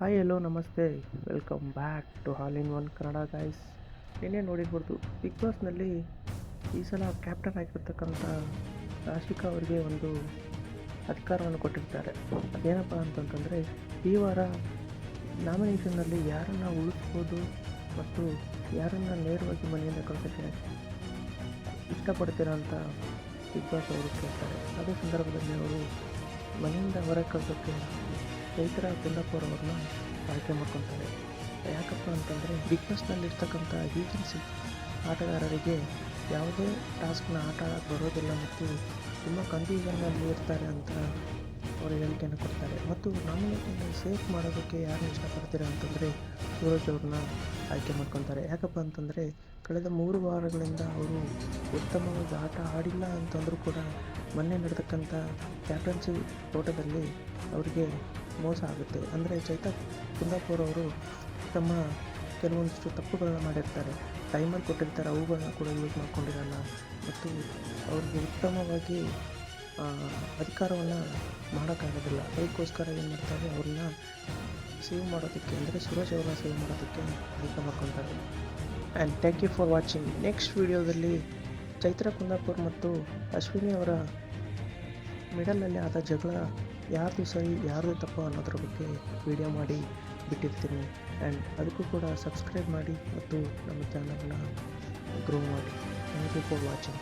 Hi hello ನಮಸ್ತೆ welcome back to all in one Kannada guys ಏನೇ ನೋಡಿರ್ಬೋದು big ಬಾಸ್ನಲ್ಲಿ ಈ ಸಲ ಕ್ಯಾಪ್ಟನ್ ಆಗಿರ್ತಕ್ಕಂಥ ರಾಶಿಕಾ ಅವರಿಗೆ ಒಂದು ಅಧಿಕಾರವನ್ನು ಕೊಟ್ಟಿರ್ತಾರೆ. ಅದೇನಪ್ಪ ಅಂತಂತಂದರೆ, ಈ ವಾರ ನಾಮಿನೇಷನ್ನಲ್ಲಿ ಯಾರನ್ನು ಉಳಿಸ್ಬೋದು ಮತ್ತು ಯಾರನ್ನು ನೇರವಾಗಿ ಮನೆಯಿಂದ ಕಳ್ಸೋಕ್ಕೆ ಇಷ್ಟಪಡ್ತೀರಾ ಅಂತ ಬಿಗ್ ಬಾಸ್ ಅವರು ಕೇಳ್ತಾರೆ. ಅದೇ ಸಂದರ್ಭದಲ್ಲಿ ಅವರು ಮನೆಯಿಂದ ಹೊರಗೆ ಕಳ್ಸೋಕ್ಕೆ ಚೈತ್ರ ಕುಂದಾಪುರ ಅವ್ರನ್ನ ಆಯ್ಕೆ ಮಾಡ್ಕೊತಾರೆ. ಯಾಕಪ್ಪ ಅಂತಂದರೆ ಬಿಗ್ ಬಾಸ್ನಲ್ಲಿರ್ತಕ್ಕಂಥ ಏಜೆನ್ಸಿ ಆಟಗಾರರಿಗೆ ಯಾವುದೇ ಟಾಸ್ಕ್ನ ಆಟ ಆಡೋಕ್ಕೆ ಬರೋದಿಲ್ಲ ಮತ್ತು ತುಂಬ ಕನ್ಫ್ಯೂಷನ್ನಲ್ಲಿ ಇರ್ತಾರೆ ಅಂತ ಅವರು ಹೇಳಿಕೆಯನ್ನು ಕೊಡ್ತಾರೆ. ಮತ್ತು ನಾಮಿನೇಟನ್ನು ಸೇಫ್ ಮಾಡೋದಕ್ಕೆ ಯಾರು ಇಷ್ಟಪಡ್ತೀರಾ ಅಂತಂದರೆ, ಸೂರಜ್ ಅವ್ರನ್ನ ಆಯ್ಕೆ ಮಾಡ್ಕೊತಾರೆ. ಯಾಕಪ್ಪ ಅಂತಂದರೆ, ಕಳೆದ ಮೂರು ವಾರಗಳಿಂದ ಅವರು ಉತ್ತಮವಾಗಿ ಆಟ ಆಡಿಲ್ಲ ಅಂತಂದರೂ ಕೂಡ ಮೊನ್ನೆ ನಡೆತಕ್ಕಂಥ ಕ್ಯಾಪ್ಟನ್ಸಿ ತೋಟದಲ್ಲಿ ಅವರಿಗೆ ಮೋಸ ಆಗುತ್ತೆ. ಅಂದರೆ ಚೈತಾ ಕುಂದಾಪುರ ಅವರು ತಮ್ಮ ಕೆಲವೊಂದಿಷ್ಟು ತಪ್ಪುಗಳನ್ನ ಮಾಡಿರ್ತಾರೆ. ಟೈಮಲ್ಲಿ ಕೊಟ್ಟಿರ್ತಾರೆ, ಅವುಗಳನ್ನ ಕೂಡ ಯೂಸ್ ಮಾಡ್ಕೊಂಡಿರಲ್ಲ. ಮತ್ತು ಅವ್ರಿಗೆ ಉತ್ತಮವಾಗಿ ಅಧಿಕಾರವನ್ನು ಮಾಡೋಕ್ಕಾಗೋದಿಲ್ಲ. ಅದಕ್ಕೋಸ್ಕರ ಏನು ಮಾಡ್ತಾರೆ, ಅವ್ರನ್ನ ಸೇವ್ ಮಾಡೋದಕ್ಕೆ ಅಂದರೆ ಸುರೇಶ್ ಅವ್ರನ್ನ ಸೇವ್ ಮಾಡೋದಕ್ಕೆ ಆಯ್ಕೆ ಮಾಡ್ಕೊತಾರೆ. And thank you for watching next ವಿಡಿಯೋದಲ್ಲಿ ಚೈತ್ರ ಕುಂದಾಪುರ್ ಮತ್ತು ಅಶ್ವಿನಿ ಅವರ ಮಿಡಲಲ್ಲಿ ಆದ ಜಗಳ, ಯಾರದು ಸರಿ, ಯಾರದು ತಪ್ಪು ಅನ್ನೋದ್ರ ಬಗ್ಗೆ ವಿಡಿಯೋ ಮಾಡಿ ಬಿಟ್ಟಿರ್ತೀನಿ. ಆ್ಯಂಡ್ ಅದಕ್ಕೂ ಕೂಡ ಸಬ್ಸ್ಕ್ರೈಬ್ ಮಾಡಿ ಮತ್ತು ನಮ್ಮ ಚಾನಲ್ನ ಗ್ರೋ ಮಾಡಿ. Thank you for watching